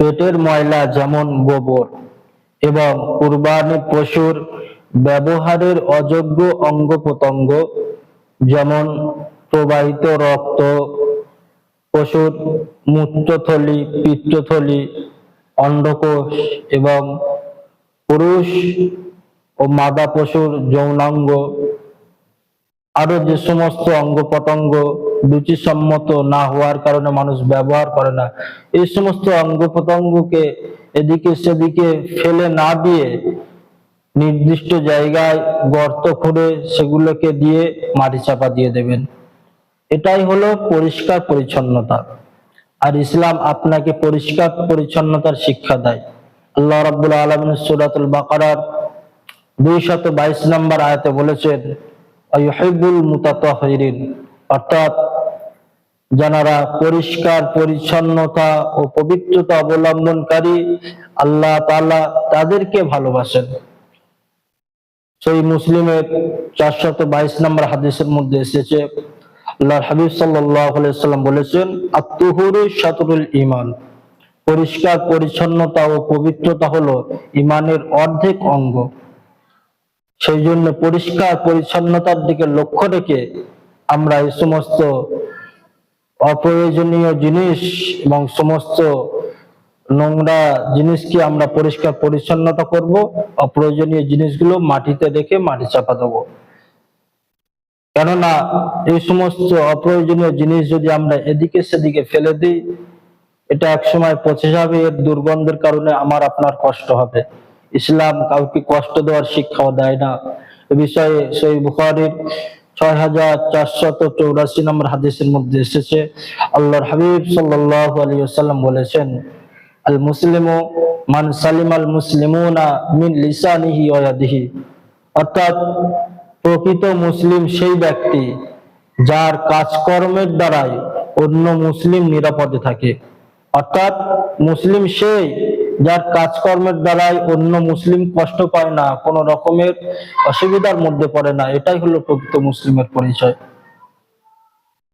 পেটের ময়লা যেমন গোবর এবং কুরবানি পশুর ব্যবহারের অযোগ্য অঙ্গ প্রত্যঙ্গ যেমন প্রবাহিত রক্ত, পশুর মূত্রথলি, পিত্তথলি, অন্ডকোষ এবং পুরুষ ও মাদা পশুর যৌনাঙ্গ আরও যে সমস্ত অঙ্গ প্রত্যঙ্গ রুচিসম্মত না হওয়ার কারণে মানুষ ব্যবহার করে না। এই সমস্ত অঙ্গ প্রত্যঙ্গকে এদিকে সেদিকে ফেলে না দিয়ে নির্দিষ্ট জায়গায় গর্ত খুঁড়ে সেগুলোকে দিয়ে মাটি চাপা দিয়ে দেবেন। এটাই হলো পরিষ্কার পরিচ্ছন্নতা। আর ইসলাম আপনাকে পরিষ্কার পরিচ্ছন্নতার শিক্ষা দেয়। আল্লাহ রাব্বুল আলামিন সূরাতুল বাকারার দুইশত বাইশ নম্বর আয়াতে বলেছেন অর্থাৎ যারা পরিষ্কার, পরিচ্ছন্নতা ও পবিত্রতা অবলম্বনকারী আল্লাহ তাআলা তাদেরকে ভালোবাসেন। সেই মুসলিমের চারশত বাইশ নম্বর হাদিসের মধ্যে এসেছে, আল্লাহর হাবিব সাল্লাম বলেছেন আত্মহুরু শাতরুল ঈমান। পরিষ্কার, পরিচ্ছন্নতা ও পবিত্রতা হলো ইমানের অর্ধেক অঙ্গ। সেই জন্য পরিষ্কার, পরিচ্ছন্নতার দিকে লক্ষ্য রেখে আমরা এই সমস্ত অপ্রয়োজনীয় জিনিস এবং সমস্ত নোংরা জিনিসকে আমরা পরিষ্কার পরিচ্ছন্নতা করব। অপ্রয়োজনীয় জিনিসগুলো মাটিতে রেখে মাটি চাপা দেবো। কেননা এই সমস্ত অপ্রয়োজনীয় জিনিস যদি আমরা এদিকে সেদিকে ফেলে দিই, এটা একসময় পচে যাবে, এর দুর্গন্ধের কারণে আমার আপনার কষ্ট হবে। ইসলাম কাউকে কষ্ট দেওয়ার শিক্ষাও দেয় না। এ বিষয়ে সেই বুখারীর ছয় হাজার চারশত চৌরাশি নম্বর হাদিসের মধ্যে এসেছে, আল্লাহর হাবিব সাল্লাল্লাহু আলাইহি ওয়াসাল্লাম বলেছেন আল মুসলিমু মান সালিম আল মুসলিমুনা মিন লিসানিহি ওয়া অর্থাৎ, প্রকৃত মুসলিম সেই ব্যক্তি যার কাজকর্মের দ্বারাই অন্য মুসলিম নিরাপদে থাকে। অর্থাৎ, মুসলিম সেই যার কাজকর্মের দ্বারাই অন্য মুসলিম কষ্ট পায় না, কোনো রকমের অসুবিধার মধ্যে পড়ে না। এটাই হলো প্রকৃত মুসলিমের পরিচয়।